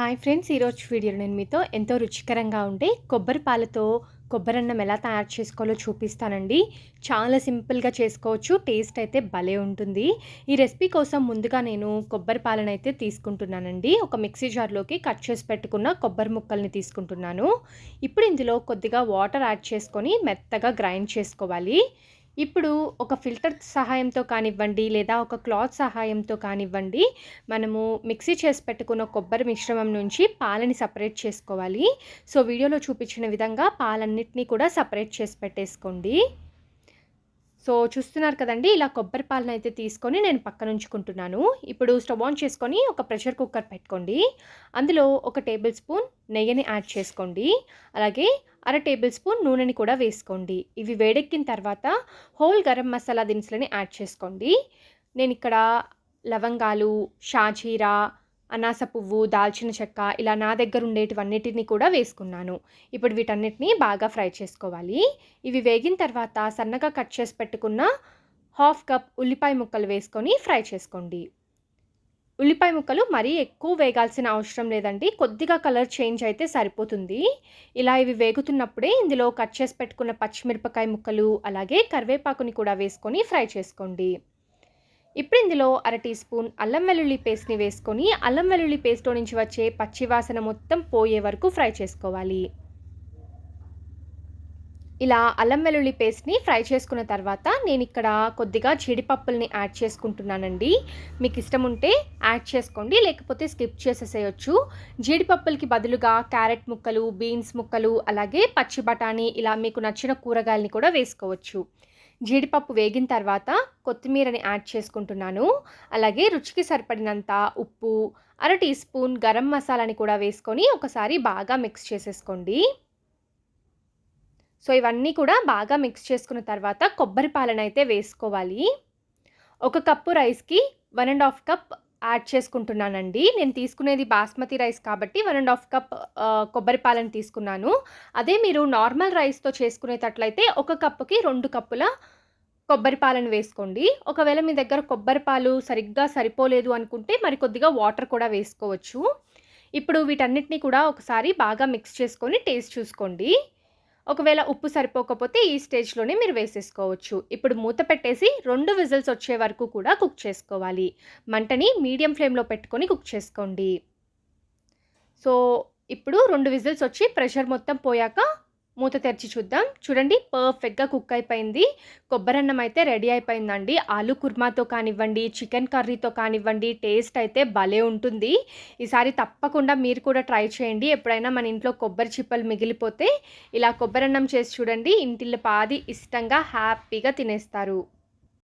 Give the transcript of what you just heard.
Hi friends ఈరోజు video నేను మీతో ఎంతో రుచికరంగా ఉండే కొబ్బరి పాలతో కొబ్బరన్నం ఎలా తయారు చేసుకోవాలో చూపిస్తానండి. చాలా సింపుల్గా చేసుకోవచ్చు టేస్ట్ అయితే భలే ఉంటుంది. ఈ రెసిపీ కోసం ముందుగా నేను కొబ్బరి పాలను అయితే తీసుకుంటున్నానండి. ఒక మిక్సీ జార్లోకి కట్ చేసి పెట్టుకున్న కొబ్బరి ముక్కల్ని తీసుకుంటున్నాను. ఇప్పుడు ఇందులో కొద్దిగా వాటర్ యాడ్ చేసుకొని మెత్తగా గ్రైండ్ చేసుకోవాలి. ఇప్పుడు ఒక ఫిల్టర్ సహాయంతో కానివ్వండి లేదా ఒక క్లాత్ సహాయంతో కానివ్వండి మనము మిక్సీ చేసి పెట్టుకున్న కొబ్బరి మిశ్రమం నుంచి పాలని సపరేట్ చేసుకోవాలి. సో వీడియోలో చూపించిన విధంగా పాలన్నిటినీ కూడా సపరేట్ చేసి పెట్టేసుకోండి. సో చూస్తున్నారు కదండి ఇలా కొబ్బరి పాలన అయితే తీసుకొని నేను పక్కన ఉంచుకుంటున్నాను ఇప్పుడు స్టవ్ ఆన్ చేసుకొని ఒక ప్రెషర్ కుక్కర్ పెట్టుకోండి. అందులో ఒక టేబుల్ స్పూన్ నెయ్యిని యాడ్ చేసుకోండి. అలాగే అర టేబుల్ స్పూన్ నూనెని కూడా వేసుకోండి. ఇవి వేడెక్కిన తర్వాత హోల్ గరం మసాలా దినుసులని యాడ్ చేసుకోండి. నేను ఇక్కడ లవంగాలు షాజీరా అనాస పువ్వు దాల్చిన చెక్క ఇలా నా దగ్గర ఉండేటివన్నిటిని కూడా వేసుకున్నాను. ఇప్పుడు వీటన్నిటిని బాగా ఫ్రై చేసుకోవాలి. ఇవి వేగిన తర్వాత సన్నగా కట్ చేసి పెట్టుకున్న హాఫ్ కప్ ఉల్లిపాయ ముక్కలు వేసుకొని ఫ్రై చేసుకోండి. ఉల్లిపాయ ముక్కలు మరీ ఎక్కువ వేగాల్సిన అవసరం లేదండి. కొద్దిగా కలర్ చేంజ్ అయితే సరిపోతుంది. ఇలా ఇవి వేగుతున్నప్పుడే ఇందులో కట్ చేసి పెట్టుకున్న పచ్చిమిరపకాయ ముక్కలు అలాగే కరివేపాకుని కూడా వేసుకొని ఫ్రై చేసుకోండి. ఇప్పుడు ఇందులో అర టీ స్పూన్ అల్లం వెల్లుల్లి పేస్ట్ని వేసుకొని అల్లం వెల్లుల్లి పేస్ట్లో నుంచి వచ్చే పచ్చివాసన మొత్తం పోయే వరకు ఫ్రై చేసుకోవాలి. ఇలా అల్లం వెల్లుల్లి పేస్ట్ని ఫ్రై చేసుకున్న తర్వాత నేను ఇక్కడ కొద్దిగా జీడిపప్పుల్ని యాడ్ చేసుకుంటున్నానండి. మీకు ఇష్టం ఉంటే యాడ్ చేసుకోండి లేకపోతే స్కిప్ చేసేసేయచ్చు. జీడిపప్పులకి బదులుగా క్యారెట్ ముక్కలు బీన్స్ ముక్కలు అలాగే పచ్చి బఠానీ ఇలా మీకు నచ్చిన కూరగాయలని కూడా వేసుకోవచ్చు. జీడిపప్పు వేగిన తర్వాత కొత్తిమీరని యాడ్ చేసుకుంటున్నాను. అలాగే రుచికి సరిపడినంత ఉప్పు అర టీ స్పూన్ గరం మసాలాని కూడా వేసుకొని ఒకసారి బాగా మిక్స్ చేసేసుకోండి. సో ఇవన్నీ కూడా బాగా మిక్స్ చేసుకున్న తర్వాత కొబ్బరి పాలనైతే వేసుకోవాలి. ఒక కప్పు రైస్కి one and half cup add చేసుకుంటున్నానండి. నేను తీసుకునేది బాస్మతి రైస్ కాబట్టి వన్ అండ్ హాఫ్ కప్ కొబ్బరి పాలను తీసుకున్నాను. అదే మీరు నార్మల్ రైస్తో చేసుకునేటట్లయితే ఒక కప్పుకి రెండు కప్పుల కొబ్బరి పాలను వేసుకోండి. ఒకవేళ మీ దగ్గర కొబ్బరి పాలు సరిగ్గా సరిపోలేదు అనుకుంటే మరి కొద్దిగా వాటర్ కూడా వేసుకోవచ్చు. ఇప్పుడు వీటన్నిటిని కూడా ఒకసారి బాగా మిక్స్ చేసుకొని టేస్ట్ చూసుకోండి. ఒకవేళ ఉప్పు సరిపోకపోతే ఈ స్టేజ్లోనే మీరు వేసేసుకోవచ్చు. ఇప్పుడు మూత పెట్టేసి రెండు విజిల్స్ వచ్చే వరకు కూడా కుక్ చేసుకోవాలి. మంటని మీడియం ఫ్లేమ్లో పెట్టుకొని కుక్ చేసుకోండి. సో ఇప్పుడు రెండు విజిల్స్ వచ్చి ప్రెషర్ మొత్తం పోయాక మూత తెరిచి చూద్దాం. చూడండి పర్ఫెక్ట్గా కుక్ అయిపోయింది. కొబ్బరన్నం అయితే రెడీ అయిపోయిందండి. ఆలు కుర్మాతో కానివ్వండి చికెన్ కర్రీతో కానివ్వండి టేస్ట్ అయితే భలే ఉంటుంది. ఈసారి తప్పకుండా మీరు కూడా ట్రై చేయండి. ఎప్పుడైనా మన ఇంట్లో కొబ్బరి చిప్పలు మిగిలిపోతే ఇలా కొబ్బరన్నం చేసి చూడండి ఇంటిల్లి పాది ఇష్టంగా హ్యాపీగా తినేస్తారు.